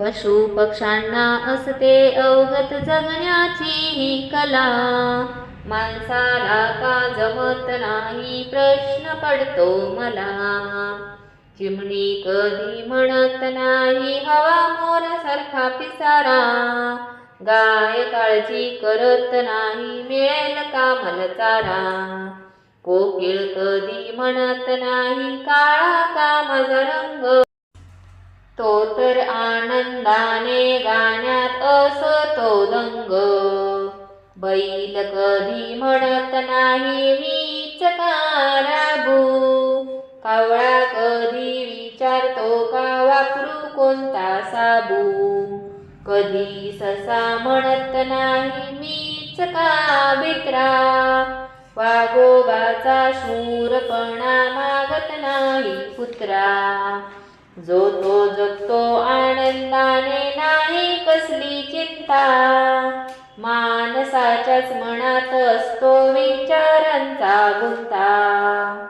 पशु पक्ष्यांना असते अवगत जगण्याची ही कला. माणसाला का जमत नाही प्रश्न पडतो मला. चिमणी कधी म्हणत नाही हवा मोरासारखा पिसारा. गाय काळजी करत नाही मिळेल का मला चारा कोकिळ कधी म्हणत नाही काळा का माझा रंग. आनंदाने गाण्यात असतो दंग. बैल कधी म्हणत नाही मीच काराबू कावळा कधी विचारतो का वापरू कोणता साबू? कधी ससा म्हणत नाही मीच का भित्रा वाघोबाचा शूरपणा मागत नाही कुत्रा. जो तो जगतो आनंदाने नाही कसली चिंता. माणसाच्याच मनात असतो विचारांचा गुंता.